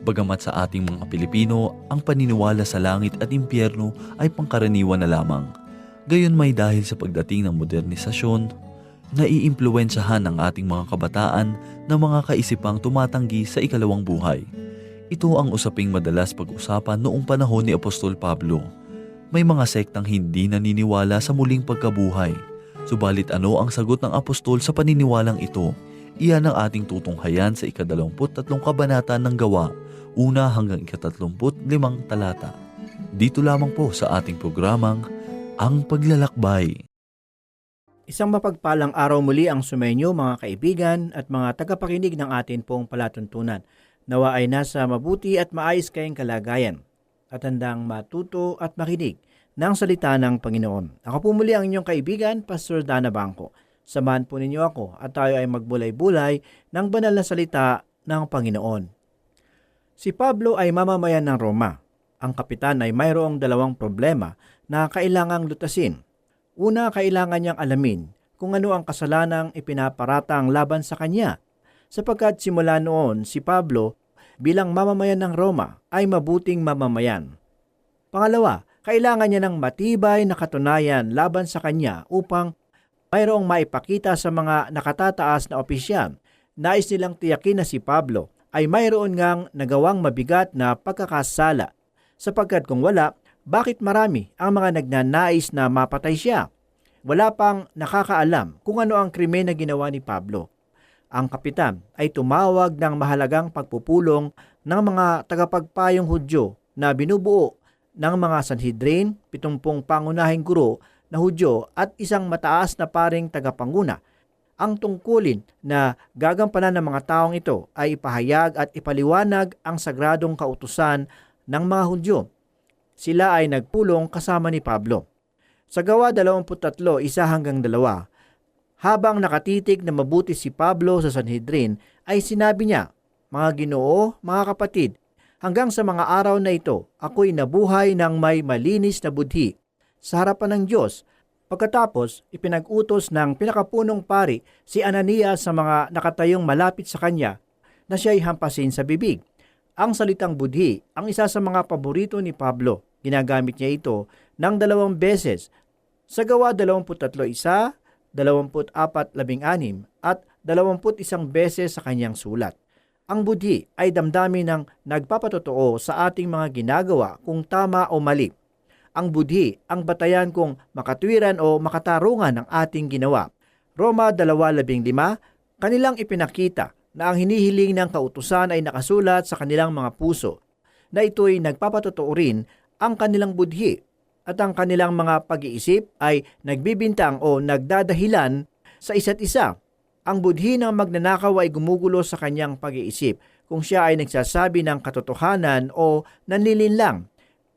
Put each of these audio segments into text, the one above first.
Bagamat sa ating mga Pilipino, ang paniniwala sa langit at impyerno ay pangkaraniwan na lamang. Gayon may dahil sa pagdating ng modernisasyon, naiimpluwensyahan ang ating mga kabataan ng mga kaisipang tumatanggi sa ikalawang buhay. Ito ang usaping madalas pag-usapan noong panahon ni Apostol Pablo. May mga sektang hindi naniniwala sa muling pagkabuhay. Subalit ano ang sagot ng apostol sa paniniwalang ito? Iyan ang ating tutunghayan sa ikadalawamput tatlong kabanata ng gawa, una hanggang ikatatlumput limang talata. Dito lamang po sa ating programang Ang Paglalakbay. Isang mapagpalang araw muli ang sumenyo mga kaibigan at mga tagapakinig ng atin pong palatuntunan. Nawa ay nasa mabuti at maayos kayong kalagayan at handang matuto at makinig ng salita ng Panginoon. Ako po muli ang inyong kaibigan, Pastor Dana Bangko. Samahan po ninyo ako at tayo ay magbulay-bulay ng banal na salita ng Panginoon. Si Pablo ay mamamayan ng Roma. Ang kapitan ay mayroong dalawang problema na kailangang lutasin. Una, kailangan niyang alamin kung ano ang kasalanang ipinaparatang laban sa kanya. Sapagkat simula noon si Pablo bilang mamamayan ng Roma ay mabuting mamamayan. Pangalawa, kailangan niya ng matibay na katunayan laban sa kanya upang mayroong maipakita sa mga nakatataas na opisyal. Nais nilang tiyakin na si Pablo ay mayroon ngang nagawang mabigat na pagkakasala sapagkat kung wala, bakit marami ang mga nagnanais na mapatay siya? Wala pang nakakaalam kung ano ang krimen na ginawa ni Pablo. Ang kapitan ay tumawag ng mahalagang pagpupulong ng mga tagapagpayong Hudyo na binubuo ng mga Sanhedrin, pitumpong pangunahing guro na Hudyo at isang mataas na paring tagapanguna. Ang tungkulin na gagampanan ng mga taong ito ay ipahayag at ipaliwanag ang sagradong kautusan ng mga Hudyo. Sila ay nagpulong kasama ni Pablo. Sa gawa 23, isa hanggang dalawa, habang nakatitig na mabuti si Pablo sa Sanhedrin, ay sinabi niya, Mga ginoo, mga kapatid, hanggang sa mga araw na ito, ako'y nabuhay ng may malinis na budhi sa harapan ng Diyos. Pagkatapos, ipinag-utos ng pinakapunong pari si Ananias sa mga nakatayong malapit sa kanya na siya'y hampasin sa bibig. Ang salitang budhi ang isa sa mga paborito ni Pablo. Ginagamit niya ito ng dalawang beses sa gawa 23 isa, 24-16 at 21 beses sa kanyang sulat. Ang budhi ay damdamin ng nagpapatotoo sa ating mga ginagawa kung tama o mali. Ang budhi ang batayan kung makatwiran o makatarungan ng ating ginawa. Roma 2.15, kanilang ipinakita na ang hinihiling ng kautusan ay nakasulat sa kanilang mga puso, na ito'y nagpapatotoo rin ang kanilang budhi at ang kanilang mga pag-iisip ay nagbibintang o nagdadahilan sa isa't isa. Ang budhi ng magnanakaw ay gumugulo sa kanyang pag-iisip kung siya ay nagsasabi ng katotohanan o nanlilinlang.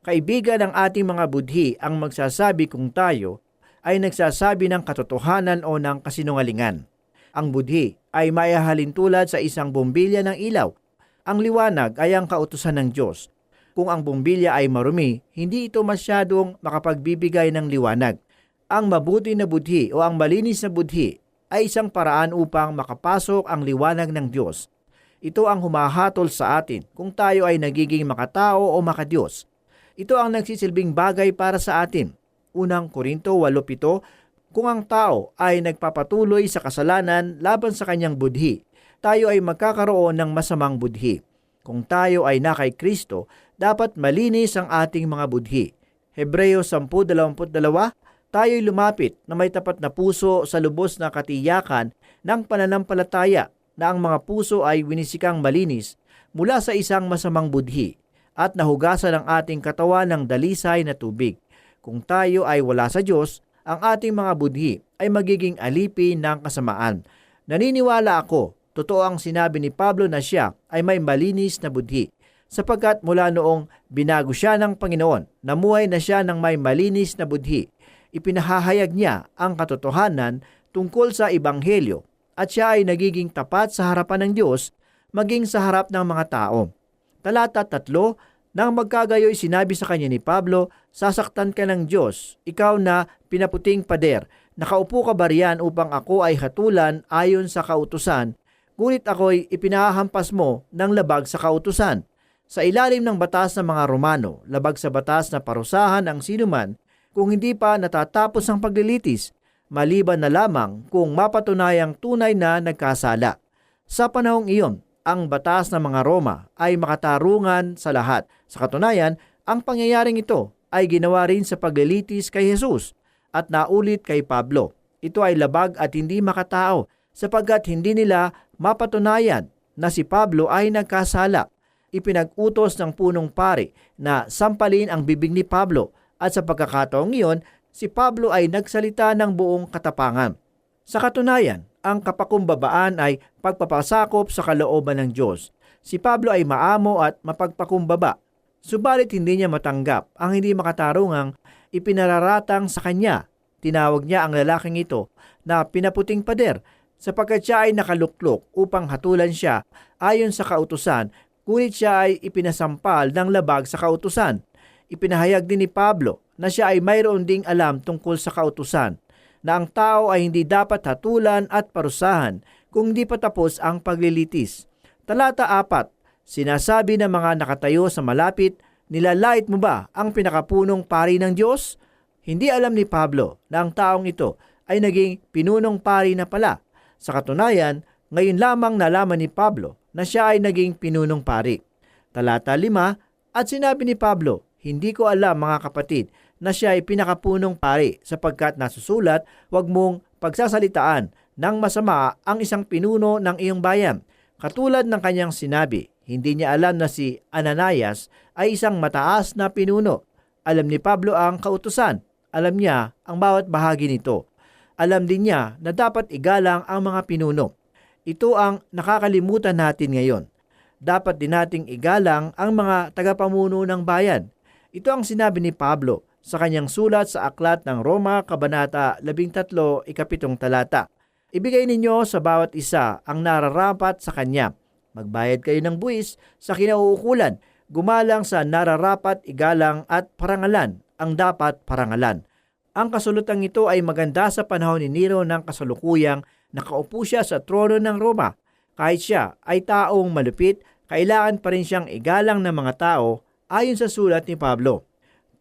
Kaibigan ng ating mga budhi ang magsasabi kung tayo ay nagsasabi ng katotohanan o ng kasinungalingan. Ang budhi ay maihahalin tulad sa isang bombilya ng ilaw. Ang liwanag ay ang kautusan ng Diyos. Kung ang bombilya ay marumi, hindi ito masyadong makapagbibigay ng liwanag. Ang mabuti na budhi o ang malinis na budhi ay isang paraan upang makapasok ang liwanag ng Diyos. Ito ang humahatol sa atin kung tayo ay nagiging makatao o makadiyos. Ito ang nagsisilbing bagay para sa atin. Unang Korinto 8.7 Kung ang tao ay nagpapatuloy sa kasalanan laban sa kanyang budhi, tayo ay magkakaroon ng masamang budhi. Kung tayo ay na kay Kristo, dapat malinis ang ating mga budhi. Hebreo 10.22 Tayo'y lumapit na may tapat na puso sa lubos na katiyakan ng pananampalataya na ang mga puso ay winisikang malinis mula sa isang masamang budhi at nahugasan ang ating katawan ng dalisay na tubig. Kung tayo ay wala sa Diyos, ang ating mga budhi ay magiging alipin ng kasamaan. Naniniwala ako, totoo ang sinabi ni Pablo na siya ay may malinis na budhi. sapagkat mula noong binago siya ng Panginoon, namuhay na siya ng may malinis na budhi. Ipinahahayag niya ang katotohanan tungkol sa Ebanghelyo at siya ay nagiging tapat sa harapan ng Diyos maging sa harap ng mga tao. Talata tatlo, nang magkagayoy sinabi sa kanya ni Pablo, sasaktan ka ng Diyos, ikaw na pinaputing pader, nakaupo ka ba riyan upang ako ay hatulan ayon sa kautusan, ngunit ako'y ipinahampas mo ng labag sa kautusan. Sa ilalim ng batas ng mga Romano, labag sa batas na parusahan ang sinuman kung hindi pa natatapos ang paglilitis, maliban na lamang kung mapatunayang tunay na nagkasala. Sa panahong iyon, ang batas ng mga Roma ay makatarungan sa lahat. Sa katunayan, ang pangyayaring ito ay ginawa rin sa paglilitis kay Jesus at naulit kay Pablo. Ito ay labag at hindi makatao sapagkat hindi nila mapatunayan na si Pablo ay nagkasala. Ipinag-utos ng punong pari na sampalin ang bibig ni Pablo at sa pagkakataong iyon, si Pablo ay nagsalita ng buong katapangan. Sa katunayan, ang kapakumbabaan ay pagpapasakop sa kalooban ng Diyos. Si Pablo ay maamo at mapagpakumbaba. Subalit hindi niya matanggap ang hindi makatarungang ipinararatang sa kanya. Tinawag niya ang lalaking ito na pinaputing pader sapagkat siya ay nakaluklok upang hatulan siya ayon sa kautusan, ngunit siya ay ipinasampal ng labag sa kautusan. Ipinahayag din ni Pablo na siya ay mayroon ding alam tungkol sa kautusan na ang tao ay hindi dapat hatulan at parusahan kung di pa tapos ang paglilitis. Talata 4, sinasabi ng mga nakatayo sa malapit, nilalait mo ba ang pinakapunong pari ng Diyos? Hindi alam ni Pablo na ang taong ito ay naging pinunong pari na pala. Sa katunayan, ngayon lamang nalaman ni Pablo na siya ay naging pinunong pari. Talata 5, at sinabi ni Pablo, hindi ko alam mga kapatid na siya ay pinakapunong pari sapagkat nasusulat, huwag mong pagsasalitaan ng masama ang isang pinuno ng iyong bayan. Katulad ng kanyang sinabi, hindi niya alam na si Ananias ay isang mataas na pinuno. Alam ni Pablo ang kautusan. Alam niya ang bawat bahagi nito. Alam din niya na dapat igalang ang mga pinuno. Ito ang nakakalimutan natin ngayon. Dapat din nating igalang ang mga tagapamuno ng bayan. Ito ang sinabi ni Pablo sa kanyang sulat sa Aklat ng Roma, Kabanata 13, ikapitong talata. Ibigay ninyo sa bawat isa ang nararapat sa kanya. Magbayad kayo ng buwis sa kinauukulan. Gumalang sa nararapat, igalang at parangalan ang dapat parangalan. Ang kasulutang ito ay maganda sa panahon ni Nero ng kasalukuyang nakaupo siya sa trono ng Roma. Kahit siya ay taong malupit, kailangan pa rin siyang igalang ng mga tao ayon sa sulat ni Pablo.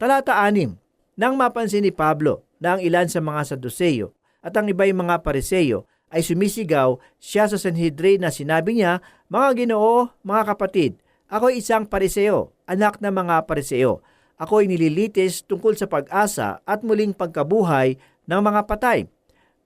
Talata 6, Nang mapansin ni Pablo na ang ilan sa mga Saduseyo at ang iba'y mga Pariseo ay sumisigaw siya sa Sanhedrin na sinabi niya, Mga ginoo, mga kapatid, ako isang Pariseo, anak ng mga Pariseo. Ako'y nililitis tungkol sa pag-asa at muling pagkabuhay ng mga patay.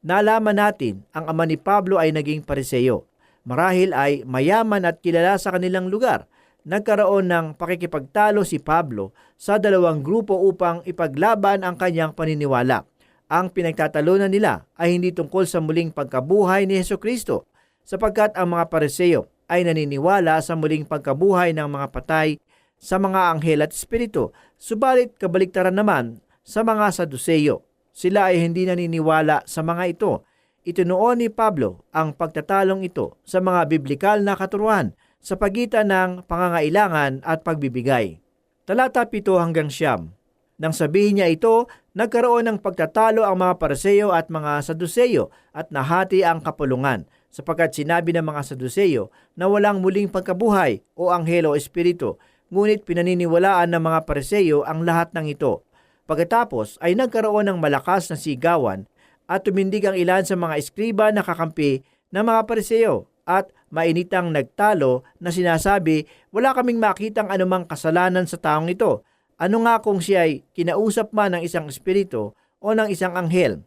Nalaman natin ang ama ni Pablo ay naging Pariseo. Marahil ay mayaman at kilala sa kanilang lugar nagkaroon ng pakikipagtalo si Pablo sa dalawang grupo upang ipaglaban ang kanyang paniniwala. Ang pinagtatalunan nila ay hindi tungkol sa muling pagkabuhay ni Heso Kristo, sapagkat ang mga pareseo ay naniniwala sa muling pagkabuhay ng mga patay sa mga anghel at espiritu, subalit kabaliktaran naman sa mga saduseyo. Sila ay hindi naniniwala sa mga ito. Itinuon ni Pablo ang pagtatalong ito sa mga biblikal na katuruan sa pagitan ng pangangailangan at pagbibigay. Talata 7 hanggang siyam. Nang sabihin niya ito, nagkaroon ng pagtatalo ang mga Pariseo at mga Saduseyo at nahati ang kapulungan sapagkat sinabi ng mga Saduseyo na walang muling pagkabuhay o anghel o espiritu, ngunit pinaniniwalaan ng mga Pariseo ang lahat ng ito. Pagkatapos ay nagkaroon ng malakas na sigawan at tumindig ang ilan sa mga eskriba na kakampi ng mga Pariseo at mainitang nagtalo na sinasabi, wala kaming makitang anumang kasalanan sa taong ito. Ano nga kung siya ay kinausap man ng isang espiritu o ng isang anghel?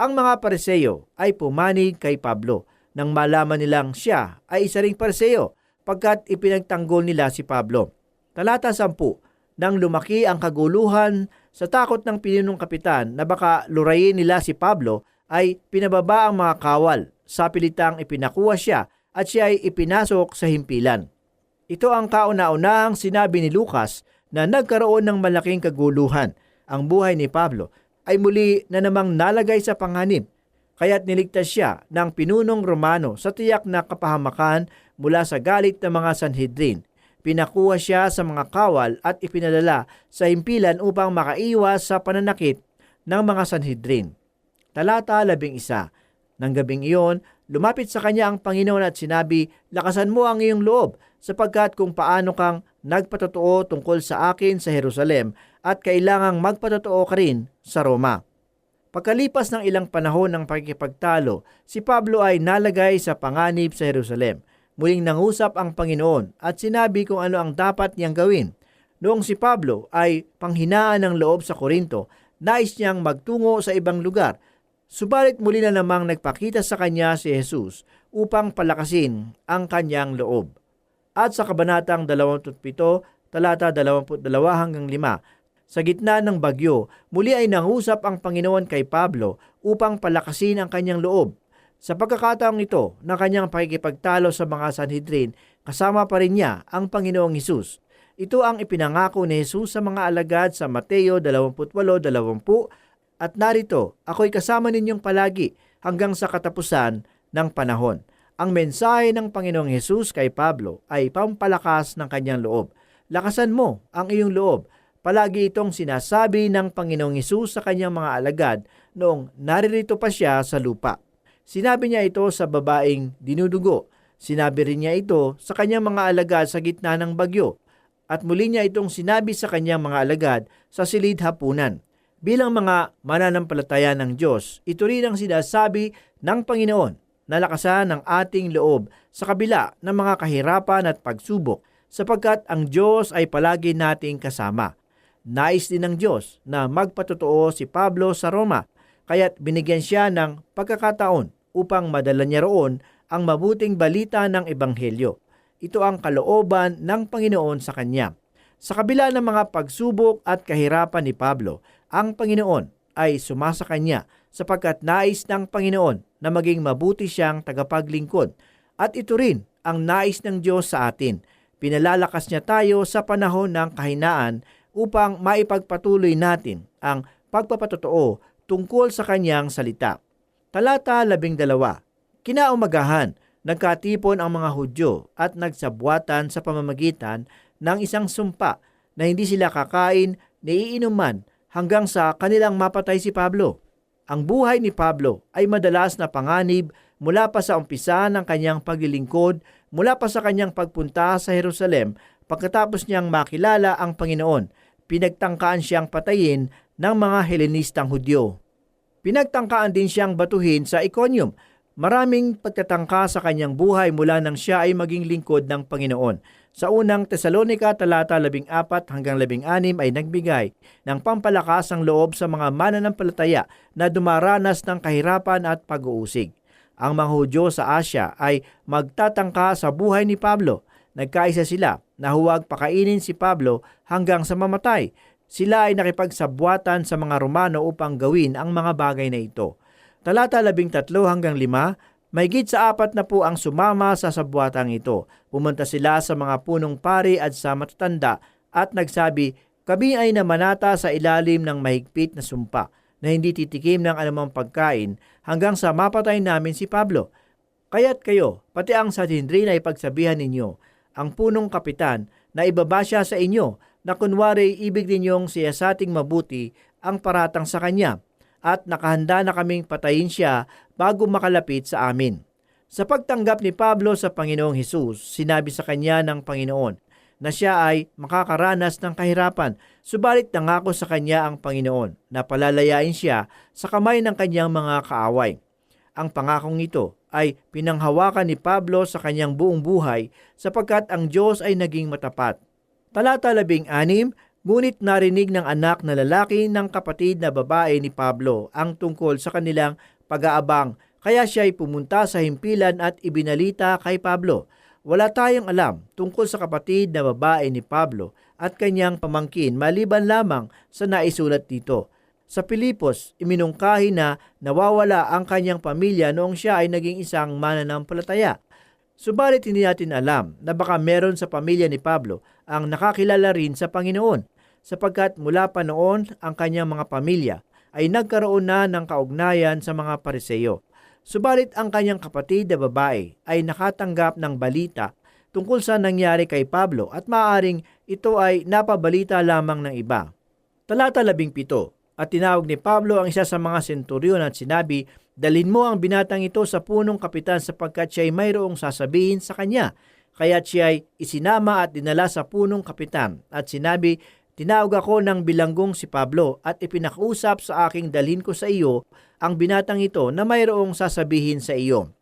Ang mga pareseyo ay pumanig kay Pablo nang malaman nilang siya ay isa ring pareseyo pagkat ipinagtanggol nila si Pablo. Talata 10, nang lumaki ang kaguluhan sa takot ng pinunong kapitan na baka lurayin nila si Pablo ay pinababa ang mga kawal sa pilitang ipinakuha siya at siya ay ipinasok sa himpilan. Ito ang kauna-unahang sinabi ni Lucas na nagkaroon ng malaking kaguluhan. Ang buhay ni Pablo ay muli na namang nalagay sa panganib, kaya't niligtas siya ng pinunong Romano sa tiyak na kapahamakan mula sa galit ng mga Sanhedrin. Pinakuha siya sa mga kawal at ipinadala sa himpilan upang makaiwas sa pananakit ng mga Sanhedrin. Talata 11 Nang gabing iyon, lumapit sa kanya ang Panginoon at sinabi, Lakasan mo ang iyong loob, sapagkat kung paano kang nagpatotoo tungkol sa akin sa Jerusalem at kailangang magpatotoo ka rin sa Roma. Pagkalipas ng ilang panahon ng pagkipagtalo, si Pablo ay nalagay sa panganib sa Jerusalem. Muling nangusap ang Panginoon at sinabi kung ano ang dapat niyang gawin. Noong si Pablo ay panghinaan ng loob sa Korinto, nais niyang magtungo sa ibang lugar. Subalit muli na namang nagpakita sa kanya si Jesus upang palakasin ang kanyang loob. At sa kabanatang 27, talata 22 hanggang 5, sa gitna ng bagyo, muli ay nangusap ang Panginoon kay Pablo upang palakasin ang kanyang loob. Sa pagkakataong ito ng kanyang pakikipagtalo sa mga Sanhedrin, kasama pa rin niya ang Panginoong Hesus. Ito ang ipinangako ni Jesus sa mga alagad sa Mateo 28:20 at narito, ako'y kasama ninyong palagi hanggang sa katapusan ng panahon. Ang mensahe ng Panginoong Hesus kay Pablo ay pampalakas ng kanyang loob. Lakasan mo ang iyong loob. Palagi itong sinasabi ng Panginoong Hesus sa kanyang mga alagad noong naririto pa siya sa lupa. Sinabi niya ito sa babaeng dinudugo. Sinabi rin niya ito sa kanyang mga alagad sa gitna ng bagyo. At muli niya itong sinabi sa kanyang mga alagad sa silid hapunan. Bilang mga mananampalataya ng Diyos, ito rin ang sinasabi ng Panginoon na lakasan ang ating loob sa kabila ng mga kahirapan at pagsubok sapagkat ang Diyos ay palagi nating kasama. Nais din ng Diyos na magpatotoo si Pablo sa Roma kaya't binigyan siya ng pagkakataon upang madala niya roon ang mabuting balita ng Ebanghelyo. Ito ang kalooban ng Panginoon sa kanya. Sa kabila ng mga pagsubok at kahirapan ni Pablo, ang Panginoon ay sumasa kanya sapagkat nais ng Panginoon na maging mabuti siyang tagapaglingkod. At ito rin ang nais ng Diyos sa atin. Pinalalakas niya tayo sa panahon ng kahinaan upang maipagpatuloy natin ang pagpapatotoo tungkol sa kanyang salita. Talata 12 Kinaumagahan, nagkatipon ang mga Hudyo at nagsabwatan sa pamamagitan ng isang sumpa na hindi sila kakain ni iinuman hanggang sa kanilang mapatay si Pablo. Ang buhay ni Pablo ay madalas na panganib mula pa sa umpisa ng kanyang paglilingkod, mula pa sa kanyang pagpunta sa Jerusalem pagkatapos niyang makilala ang Panginoon. Pinagtangkaan siyang patayin ng mga Helenistang Hudyo. Pinagtangkaan din siyang batuhin sa Iconium. Maraming pagkatangka sa kanyang buhay mula nang siya ay maging lingkod ng Panginoon. Sa unang Tesalonika talata 14 hanggang 16 ay nagbigay ng pampalakas ang loob sa mga mananampalataya na dumaranas ng kahirapan at pag-uusig. Ang mga Hudyo sa Asya ay magtatangka sa buhay ni Pablo. Nagkaisa sila na huwag pakainin si Pablo hanggang sa mamatay. Sila ay nakipagsabwatan sa mga Romano upang gawin ang mga bagay na ito. Talata 13 hanggang 5, Mahigit sa apat na po ang sumama sa sabwatang ito. Pumunta sila sa mga punong pari at sa matatanda at nagsabi, Kami ay namanata sa ilalim ng mahigpit na sumpa na hindi titikim ng anumang pagkain hanggang sa mapatay namin si Pablo. Kaya't kayo, pati ang Sanhedrin ay pagsabihan ninyo, ang punong kapitan na ibaba siya sa inyo na kunwari ibig ninyong siyasating mabuti ang paratang sa kanya at nakahanda na kaming patayin siya bago makalapit sa amin. Sa pagtanggap ni Pablo sa Panginoong Hesus, sinabi sa kanya ng Panginoon na siya ay makakaranas ng kahirapan, subalit nangako sa kanya ang Panginoon na palalayain siya sa kamay ng kanyang mga kaaway. Ang pangakong ito ay pinanghawakan ni Pablo sa kanyang buong buhay sapagkat ang Diyos ay naging matapat. Talata 16, Ngunit narinig ng anak na lalaki ng kapatid na babae ni Pablo ang tungkol sa kanilang pag-aabang kaya siya ay pumunta sa himpilan at ibinalita kay Pablo. Wala tayong alam tungkol sa kapatid na babae ni Pablo at kanyang pamangkin maliban lamang sa naisulat dito. Sa Pilipos, iminungkahi na nawawala ang kanyang pamilya noong siya ay naging isang mananampalataya. Subalit hindi natin alam na baka meron sa pamilya ni Pablo ang nakakilala rin sa Panginoon sapagkat mula pa noon ang kanyang mga pamilya ay nagkaroon na ng kaugnayan sa mga pariseyo. Subalit ang kanyang kapatid na babae ay nakatanggap ng balita tungkol sa nangyari kay Pablo at maaring ito ay napabalita lamang ng iba. Talata 17 At tinawag ni Pablo ang isa sa mga senturyon at sinabi, Dalin mo ang binatang ito sa punong kapitan sapagkat siya ay mayroong sasabihin sa kanya. Kaya siya ay isinama at dinala sa punong kapitan at sinabi, Tinawag ako ng bilanggong si Pablo at ipinakusap sa aking dalhin ko sa iyo ang binatang ito na mayroong sasabihin sa iyo.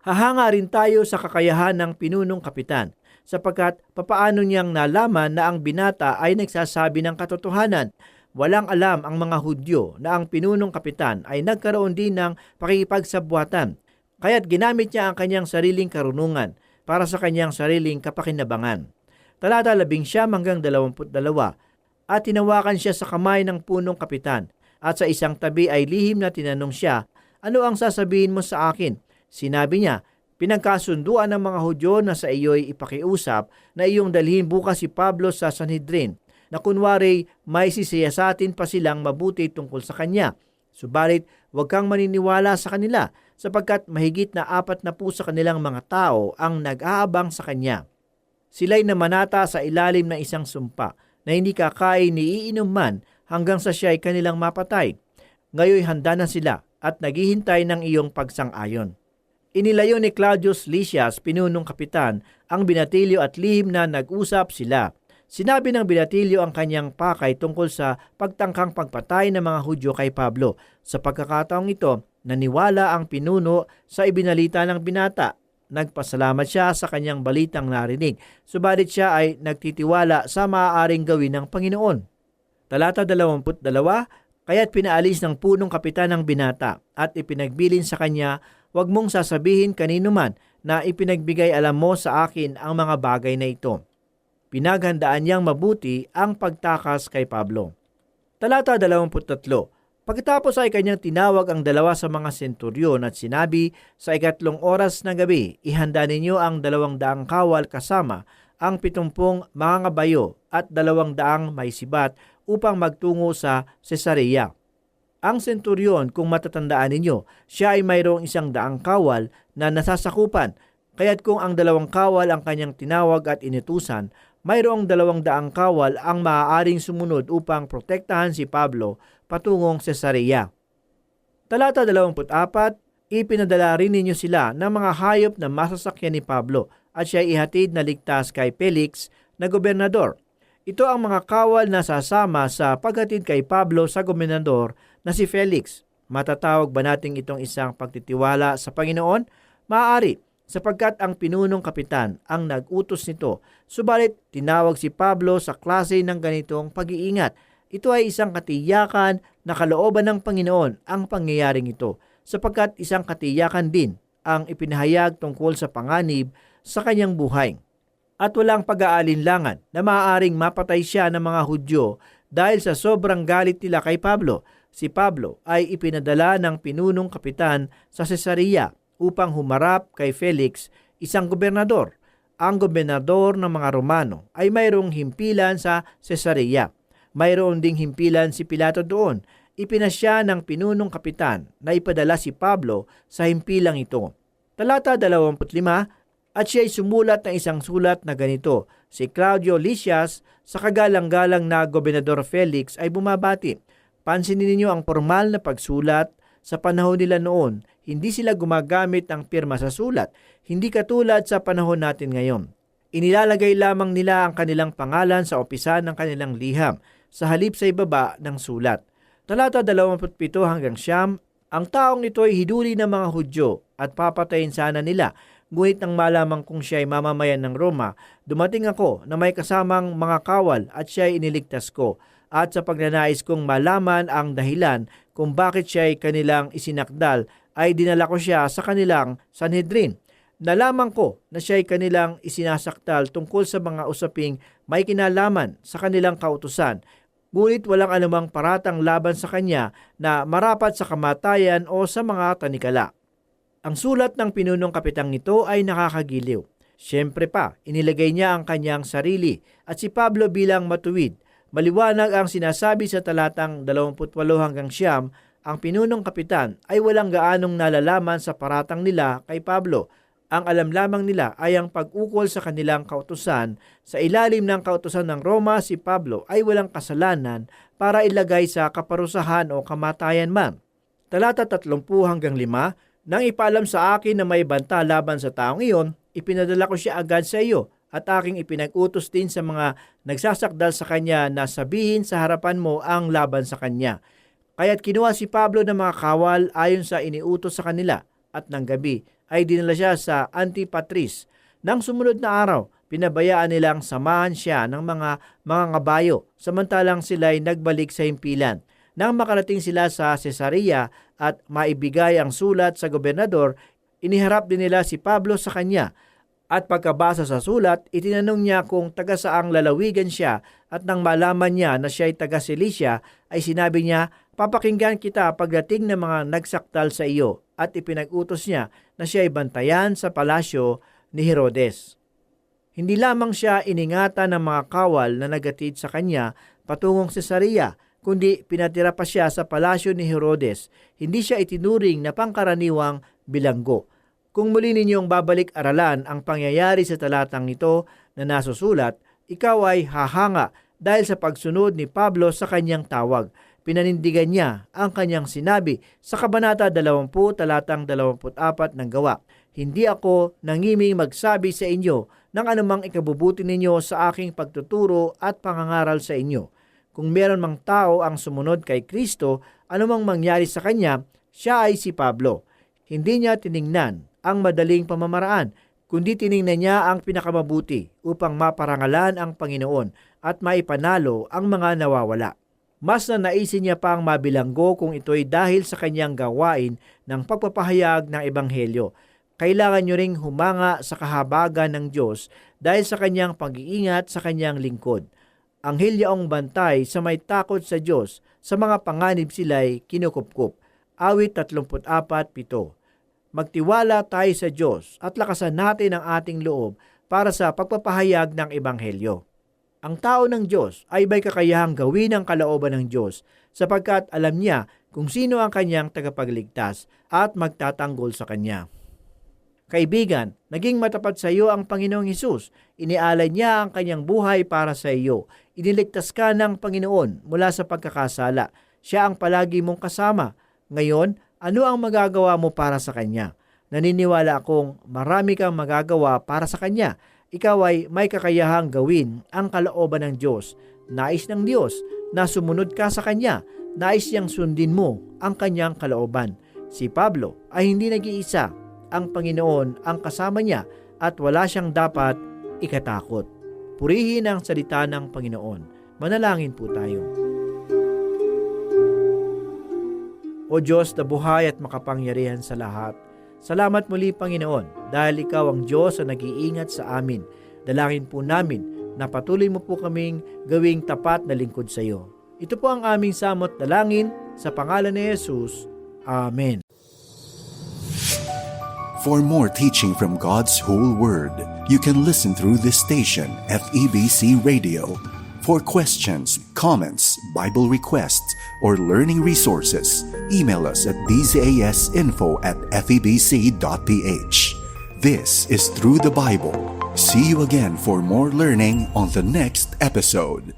Hahanga rin tayo sa kakayahan ng pinunong kapitan sapagkat papaano niyang nalaman na ang binata ay nagsasabi ng katotohanan. Walang alam ang mga Hudyo na ang pinunong kapitan ay nagkaroon din ng pakikipagsabuatan, kaya't ginamit niya ang kanyang sariling karunungan para sa kanyang sariling kapakinabangan. Talata 11 hanggang 22 at tinawakan siya sa kamay ng punong kapitan at sa isang tabi ay lihim na tinanong siya, Ano ang sasabihin mo sa akin? Sinabi niya, Pinagkasunduan ng mga Hudyo na sa iyo'y ipakiusap na iyong dalhin bukas si Pablo sa Sanhedrin na kunwari may sisiyasatin pa silang mabuti tungkol sa kanya. Subalit, huwag kang maniniwala sa kanila sapagkat mahigit na apat na po sa kanilang mga tao ang nag-aabang sa kanya. Sila'y namanata sa ilalim ng isang sumpa na hindi kakain ni iinom man hanggang sa siya'y kanilang mapatay. Ngayoy handa na sila at naghihintay ng iyong pagsang-ayon. Inilayo ni Claudius Lysias, pinunong kapitan, ang binatilyo at lihim na nag-usap sila. Sinabi ng binatilyo ang kanyang pakay tungkol sa pagtangkang pagpatay ng mga Hudyo kay Pablo. Sa pagkakataong ito, naniwala ang pinuno sa ibinalita ng binata. Nagpasalamat siya sa kanyang balitang narinig, subalit siya ay nagtitiwala sa maaaring gawin ng Panginoon. Talata 22, kaya't pinaalis ng punong kapitan ng binata at ipinagbilin sa kanya, huwag mong sasabihin kanino man na ipinagbigay alam mo sa akin ang mga bagay na ito pinaghandaan niyang mabuti ang pagtakas kay Pablo. Talata 23 Pagkatapos ay kanyang tinawag ang dalawa sa mga senturyon at sinabi, sa ikatlong oras ng gabi, ihanda ninyo ang dalawang daang kawal kasama ang pitumpong mga ngabayo at dalawang daang may sibat upang magtungo sa Cesarea. Ang senturyon, kung matatandaan ninyo, siya ay mayroong isang daang kawal na nasasakupan, kaya't kung ang dalawang kawal ang kanyang tinawag at inutusan, mayroong dalawang daang kawal ang maaaring sumunod upang protektahan si Pablo patungong Cesarea. Talata 24, ipinadala rin ninyo sila ng mga hayop na masasakyan ni Pablo at siya ihatid na ligtas kay Felix na gobernador. Ito ang mga kawal na sasama sa paghatid kay Pablo sa gobernador na si Felix. Matatawag ba natin itong isang pagtitiwala sa Panginoon? Maaari, sapagkat ang pinunong kapitan ang nag-utos nito. Subalit tinawag si Pablo sa klase ng ganitong pag-iingat. Ito ay isang katiyakan na kalooban ng Panginoon ang pangyayaring ito, sapagkat isang katiyakan din ang ipinahayag tungkol sa panganib sa kanyang buhay. At walang pag-aalinlangan na maaaring mapatay siya ng mga Hudyo dahil sa sobrang galit nila kay Pablo. Si Pablo ay ipinadala ng pinunong kapitan sa Cesarea upang humarap kay Felix, isang gobernador. Ang gobernador ng mga Romano ay mayroong himpilan sa Cesarea. Mayroon ding himpilan si Pilato doon. Ipinasya ng pinunong kapitan na ipadala si Pablo sa himpilang ito. Talata 25 at siya ay sumulat ng isang sulat na ganito. Si Claudio Lysias sa kagalang-galang na Gobernador Felix ay bumabati. Pansinin ninyo ang formal na pagsulat sa panahon nila noon hindi sila gumagamit ng pirma sa sulat, hindi katulad sa panahon natin ngayon. Inilalagay lamang nila ang kanilang pangalan sa opisa ng kanilang liham sa halip sa ibaba ng sulat. Talata 27 hanggang siyam, ang taong ito ay hiduli ng mga Hudyo at papatayin sana nila. Ngunit nang malaman kong siya ay mamamayan ng Roma, dumating ako na may kasamang mga kawal at siya ay iniligtas ko. At sa pagnanais kong malaman ang dahilan kung bakit siya ay kanilang isinakdal, ay dinala ko siya sa kanilang Sanhedrin. Nalaman ko na siya ay kanilang isinasaktal tungkol sa mga usaping may kinalaman sa kanilang kautusan, ngunit walang anumang paratang laban sa kanya na marapat sa kamatayan o sa mga tanikala. Ang sulat ng pinunong kapitang ito ay nakakagiliw. Siyempre pa, inilagay niya ang kanyang sarili at si Pablo bilang matuwid. Maliwanag ang sinasabi sa talatang 28 hanggang siyam, ang pinunong kapitan ay walang gaanong nalalaman sa paratang nila kay Pablo. Ang alam lamang nila ay ang pag-ukol sa kanilang kautusan. Sa ilalim ng kautusan ng Roma, si Pablo ay walang kasalanan para ilagay sa kaparusahan o kamatayan man. Talata 30 hanggang 5, nang ipaalam sa akin na may banta laban sa taong iyon, ipinadala ko siya agad sa iyo at aking ipinag-utos din sa mga nagsasakdal sa kanya na sabihin sa harapan mo ang laban sa kanya. Kaya't kinuha si Pablo ng mga kawal ayon sa iniutos sa kanila at ng gabi ay dinala siya sa Antipatris. Nang sumunod na araw, pinabayaan nilang samahan siya ng mga mga ngabayo samantalang sila'y nagbalik sa himpilan. Nang makarating sila sa Cesarea at maibigay ang sulat sa gobernador, iniharap din nila si Pablo sa kanya. At pagkabasa sa sulat, itinanong niya kung taga saang lalawigan siya at nang malaman niya na siya ay taga Cilicia, ay sinabi niya, papakinggan kita pagdating ng mga nagsaktal sa iyo at ipinag-utos niya na siya ay bantayan sa palasyo ni Herodes. Hindi lamang siya iningatan ng mga kawal na nagatid sa kanya patungong Cesarea, kundi pinatira pa siya sa palasyo ni Herodes. Hindi siya itinuring na pangkaraniwang bilanggo. Kung muli ninyong babalik-aralan ang pangyayari sa talatang ito na nasusulat, ikaw ay hahanga dahil sa pagsunod ni Pablo sa kanyang tawag. Pinanindigan niya ang kanyang sinabi sa Kabanata 20 talatang 24 ng gawa. Hindi ako nangiming magsabi sa inyo ng anumang ikabubuti ninyo sa aking pagtuturo at pangangaral sa inyo kung meron mang tao ang sumunod kay Kristo, anumang mangyari sa kanya, siya ay si Pablo. Hindi niya tiningnan ang madaling pamamaraan, kundi tiningnan niya ang pinakamabuti upang maparangalan ang Panginoon at maipanalo ang mga nawawala. Mas na naisin niya pang mabilanggo kung ito'y dahil sa kanyang gawain ng pagpapahayag ng Ebanghelyo. Kailangan niyo ring humanga sa kahabagan ng Diyos dahil sa kanyang pag-iingat sa kanyang lingkod anghel yaong bantay sa may takot sa Diyos, sa mga panganib sila'y kinukupkup. Awit 34.7 Magtiwala tayo sa Diyos at lakasan natin ang ating loob para sa pagpapahayag ng Ebanghelyo. Ang tao ng Diyos ay may kakayahang gawin ang kalooban ng Diyos sapagkat alam niya kung sino ang kanyang tagapagligtas at magtatanggol sa kanya. Kaibigan, naging matapat sa iyo ang Panginoong Hesus. Inialay niya ang kanyang buhay para sa iyo. Iniligtas ka ng Panginoon mula sa pagkakasala. Siya ang palagi mong kasama. Ngayon, ano ang magagawa mo para sa Kanya? Naniniwala akong marami kang magagawa para sa Kanya. Ikaw ay may kakayahang gawin ang kalooban ng Diyos. Nais ng Diyos na sumunod ka sa Kanya. Nais niyang sundin mo ang Kanyang kalooban. Si Pablo ay hindi nag-iisa ang Panginoon ang kasama niya at wala siyang dapat ikatakot. Purihin ang salita ng Panginoon. Manalangin po tayo. O Diyos na buhay at makapangyarihan sa lahat, salamat muli Panginoon dahil Ikaw ang Diyos na nag-iingat sa amin. Dalangin po namin na patuloy mo po kaming gawing tapat na lingkod sa iyo. Ito po ang aming samot dalangin sa pangalan ni Jesus. Amen. For more teaching from God's whole Word, you can listen through this station, FEBC Radio. For questions, comments, Bible requests, or learning resources, email us at dzasinfo at febc.ph. This is Through the Bible. See you again for more learning on the next episode.